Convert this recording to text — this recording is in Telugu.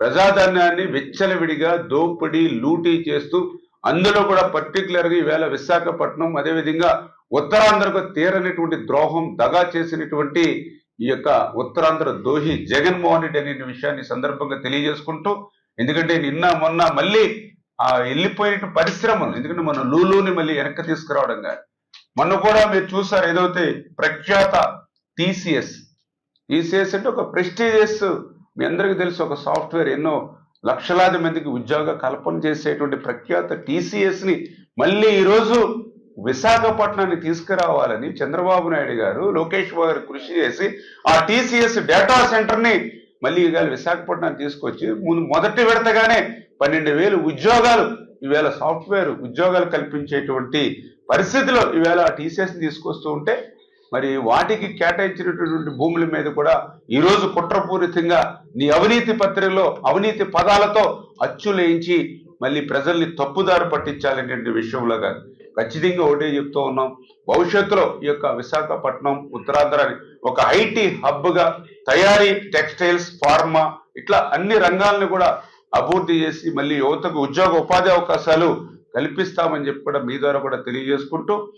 ప్రజాధనాన్ని విచ్చలవిడిగా దోపిడీ లూటీ చేస్తూ అందులో కూడా పర్టికులర్గా ఈవేళ విశాఖపట్నం అదేవిధంగా ఉత్తరాంధ్రకు తీరనటువంటి ద్రోహం దగా చేసినటువంటి ఈ యొక్క ఉత్తరాంధ్ర దోహి జగన్మోహన్ రెడ్డి అనే విషయాన్ని సందర్భంగా తెలియజేసుకుంటూ ఎందుకంటే నిన్న మొన్న మళ్ళీ ఆ వెళ్ళిపోయిన పరిశ్రమలు ఎందుకంటే మన లూలూని మళ్ళీ వెనక్కి తీసుకురావడం కానీ మొన్న కూడా మీరు చూసారు ఏదైతే ప్రఖ్యాత టీసీఎస్ టీసీఎస్ అంటే ఒక ప్రెస్టీజియస్ మీ అందరికీ తెలిసి ఒక సాఫ్ట్వేర్ ఎన్నో లక్షలాది మందికి ఉద్యోగ కల్పన చేసేటువంటి ప్రఖ్యాత టీసీఎస్ని మళ్ళీ ఈరోజు విశాఖపట్నాన్ని తీసుకురావాలని చంద్రబాబు నాయుడు గారు లోకేష్ గారు కృషి చేసి ఆ టీసీఎస్ డేటా సెంటర్ని మళ్ళీ ఇవాళ విశాఖపట్నం తీసుకొచ్చి ముందు మొదటి విడతగానే పన్నెండు వేలు ఉద్యోగాలు ఈవేళ సాఫ్ట్వేర్ ఉద్యోగాలు కల్పించేటువంటి పరిస్థితిలో ఈవేళ టీసీఎస్ని తీసుకొస్తూ ఉంటే మరి వాటికి కేటాయించినటువంటి భూముల మీద కూడా ఈరోజు కుట్రపూరితంగా నీ అవినీతి పత్రికలో అవినీతి పదాలతో అచ్చులేయించి మళ్ళీ ప్రజల్ని తప్పుదారి పట్టించాలనే విషయంలో కానీ ఖచ్చితంగా ఒకటే చెప్తూ ఉన్నాం. భవిష్యత్తులో ఈ యొక్క విశాఖపట్నం ఉత్తరాంధ్రాన్ని ఒక ఐటీ హబ్గా తయారీ టెక్స్టైల్స్ ఫార్మా ఇట్లా అన్ని రంగాలను కూడా అభివృద్ధి చేసి మళ్ళీ యువతకు ఉద్యోగ ఉపాధి అవకాశాలు కల్పిస్తామని చెప్పి కూడా మీ ద్వారా కూడా తెలియజేసుకుంటూ